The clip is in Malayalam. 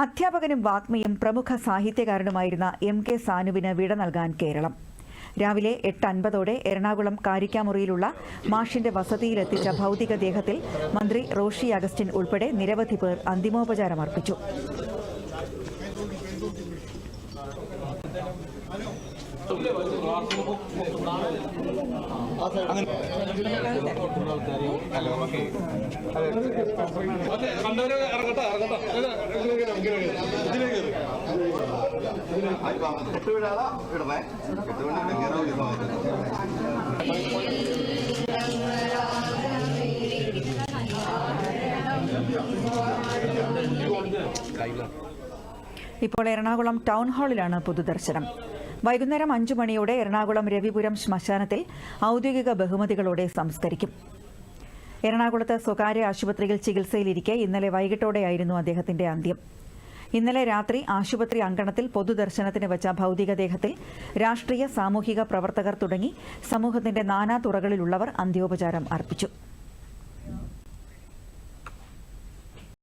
അധ്യാപകനും വാഗ്മിയും പ്രമുഖ സാഹിത്യകാരനുമായിരുന്ന എം കെ സാനുവിന് വിട നൽകാൻ കേരളം. രാവിലെ എട്ട് അൻപതോടെ എറണാകുളം കാരിക്കാമുറിയിലുള്ള മാഷിന്റെ വസതിയിലെത്തിച്ച ഭൗതികദേഹത്തിൽ മന്ത്രി റോഷി അഗസ്റ്റിൻ ഉൾപ്പെടെ നിരവധി പേർ അന്തിമോപചാരം അർപ്പിച്ചു. കണ്ടവര് ഇപ്പോൾ എറണാകുളം ടൗൺ ഹാളിലാണ് പൊതുദർശനം. വൈകുന്നേരം അഞ്ചു മണിയോടെ എറണാകുളം രവിപുരം ശ്മശാനത്തിൽ ഔദ്യോഗിക ബഹുമതികളോടെ സംസ്കരിക്കും. എറണാകുളത്ത് സ്വകാര്യ ആശുപത്രിയിൽ ചികിത്സയിലിരിക്കെ ഇന്നലെ വൈകിട്ടോടെയായിരുന്നു അദ്ദേഹത്തിന്റെ അന്ത്യം. ഇന്നലെ രാത്രി ആശുപത്രി അങ്കണത്തിൽ പൊതുദർശനത്തിന് വെച്ച ഭൌതികദേഹത്തിൽ രാഷ്ട്രീയ സാമൂഹിക പ്രവർത്തകർ തുടങ്ങി സമൂഹത്തിന്റെ നാനാ തുറകളിലുള്ളവർ അന്ത്യോപചാരം അർപ്പിച്ചു